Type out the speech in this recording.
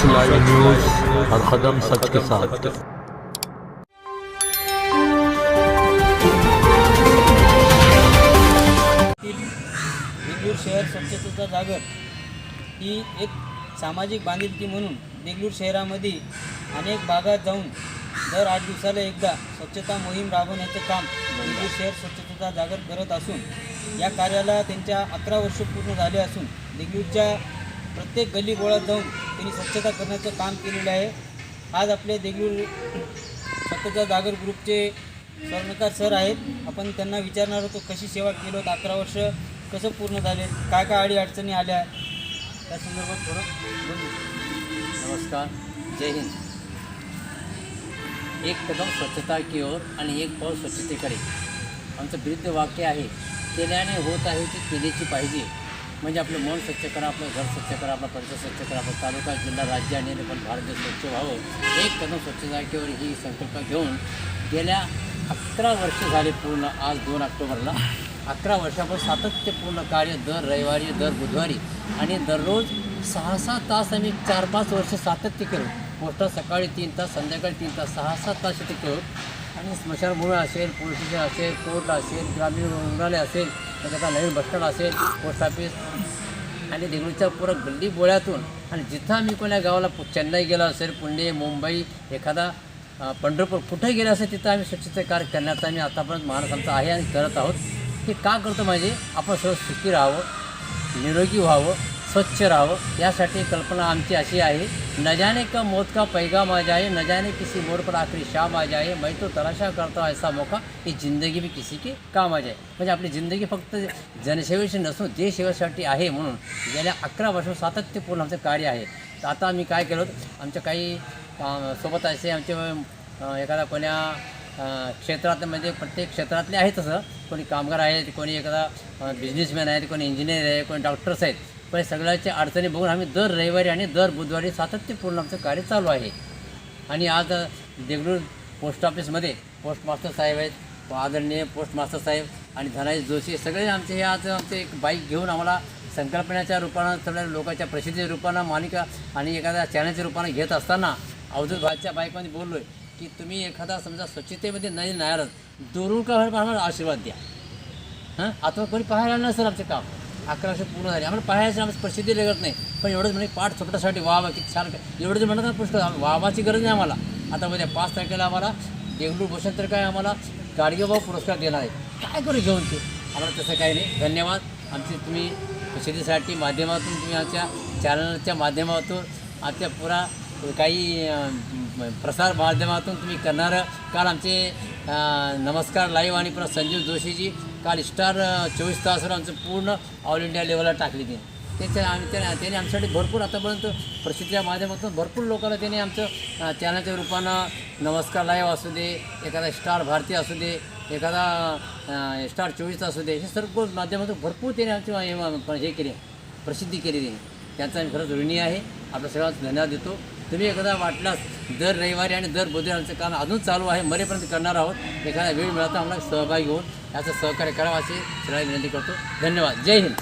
सच live news हर कदम सच के साथ। देगलूर शहर स्वच्छतेचा जागर ही एक सामाजिक बांधिलकी म्हणून देगलूर शहरामध्ये अनेक भागात जाऊन दर आठ दिवसाला एकदा स्वच्छता मोहीम राबवण्याचं काम देगलूर शहर स्वच्छतेचा जागर करत असून या कार्याला त्यांच्या अकरा वर्ष पूर्ण झाले असून देगलूरच्या प्रत्येक गल्ली गोळात जाऊन त्यांनी स्वच्छता करण्याचं काम केलेलं आहे. आज आपले देगलूर स्वच्छता जागर ग्रुपचे स्वर्णकार सर आहेत. आपण त्यांना विचारणार होतो कशी सेवा केली होत अकरा वर्ष कसं पूर्ण झाले काय काय अडी अडचणी आल्या? त्या संदर्भात थोडं बोलू. नमस्कार जय हिंद. एक कदम स्वच्छता की ओर आणि एक पाऊल स्वच्छतेकडे. आमचं विरुद्ध वाक्य आहे केल्याने होत आहे ते केलीची पाहिजे. म्हणजे आपलं मन स्वच्छ करा आपलं घर स्वच्छ करा आपला परिसर स्वच्छ करा आपला तालुका जिल्हा राज्य आणि पण भारत देश स्वच्छ व्हावं. एक कदम स्वच्छ जागेवर ही संकल्प घेऊन गेल्या अकरा वर्ष झाले पूर्ण आज दोन ऑक्टोबरला. अकरा वर्षापासून सातत्यपूर्ण कार्य दर रविवारी दर बुधवारी. आणि दररोज सहा सहा तास आम्ही चार पाच वर्ष सातत्य केलं पोस्टात सकाळी तीन तास संध्याकाळी तीन तास सहा सात तास ते करू. आणि स्मशानभूमी असेल पोलीस स्टेशन असेल कोर्ट असेल ग्रामीण रुग्णालय असेल म्हणजे त्याचा नवीन बसस्टँड असेल पोस्ट ऑफिस आणि देगलूरच्या पुरा गल्ली बोळ्यातून आणि जिथं आम्ही कोण्या गावाला चेन्नई गेलो असेल पुणे मुंबई एखादा पंढरपूर कुठे गेलं असेल तिथं आम्ही स्वच्छता कार्य करण्याचा आम्ही आतापर्यंत माणूस आमचा आहे आणि करत आहोत. हे का करतो म्हणजे आपण सर्व सुखी राहावं निरोगी व्हावं. स्वच्छ राहावं यासाठी कल्पना आमची अशी आहे. न जाने का मौत का पैगा आ आहे न जाने किसी मोड़ पर आखरी शाह माझा आहे मैं तो तलाशा करता ऐसा मौका की जिंदगी भी किसी की काम आहे म्हणजे आपली जिंदगी फक्त जनसेवेची नसून देशसेवेसाठी आहे म्हणून गेल्या अकरा वर्ष सातत्यपूर्ण आमचं कार्य आहे. तर आता आम्ही काय केलं आमच्या काही सोबत असे आमचे एखादा कोण्या क्षेत्रात म्हणजे प्रत्येक क्षेत्रातले आहे तसं. कोणी कामगार आहेत कोणी एखादा बिझनेसमॅन आहेत कोणी इंजिनियर आहे कोणी डॉक्टर्स आहेत. पण हे सगळ्याच्या अडचणी बघून आम्ही दर रविवारी आणि दर बुधवारी सातत्यपूर्ण आमचं कार्य चालू आहे. आणि आज देगलूर पोस्ट ऑफिसमध्ये पोस्ट मास्टर साहेब आहेत आदरणीय पोस्ट मास्टर साहेब आणि धनाजी जोशी सगळे आमचे हे आज आमचे एक बाईक घेऊन आम्हाला संकल्पनेच्या रूपानं सगळ्या लोकांच्या प्रसिद्धीच्या रूपानं मालिका आणि एखाद्या चॅनलच्या रूपानं घेत असताना अवधूत भाईच्या बाईकमध्ये बोललो आहे की तुम्ही एखादा समजा स्वच्छतेमध्ये नाही नाही आलं दुरून का आम्हाला आशीर्वाद द्या. हां? आता कोणी पाहायला नसेल आमचं काम. अकरा वर्ष पूर्ण झाले. आम्हाला पाहायचं आम्हाला प्रसिद्धी लागत नाही. पण एवढंच म्हणजे पाठ छोट्यासाठी वावा किती छान एवढंच म्हणत ना पुष्कळ. वावाची गरज नाही आम्हाला. आता उद्या पाच तारखेला आम्हाला देगलूर भूषण तर काय आम्हाला गाडगेबाब पुरस्कार देणार आहे. काय करू घेऊन ते? आम्हाला तसं काही नाही. धन्यवाद. आमची तुम्ही प्रसिद्धीसाठी माध्यमातून तुम्ही आमच्या चॅनलच्या माध्यमातून आमच्या पुरा काही प्रसार माध्यमातून तुम्ही करणारं काल आमचे नमस्कार लाईव्ह आणि पुन्हा संजीव जोशीजी काल स्टार चोवीस तासवर आमचं पूर्ण ऑल इंडिया लेवलला टाकली ते. त्याच्या आम्ही त्याने त्याने आमच्यासाठी भरपूर आतापर्यंत प्रसिद्धीच्या माध्यमातून भरपूर लोकांना त्याने आमचं चॅनलच्या रूपानं नमस्कार लाईव्ह असू दे एखादा स्टार भारती असू दे एखादा स्टार चोवीस असू दे हे सर्व माध्यमातून भरपूर त्याने आमची हे- केले प्रसिद्धी केली त्यांचा आम्ही खरंच ऋणी आहे. आपल्या सगळ्यांना धन्यवाद देतो. तुम्ही एखादा वाटलास दर रविवारी आणि दर बुधवारी आमचं काम अजून चालू आहे मरेपर्यंत करणार आहोत एखादा वेळ मिळाला आम्हाला सहभागी होऊन याचं सहकार्य करावं अशी सगळ्यांना विनंती करतो. धन्यवाद. जय हिंद.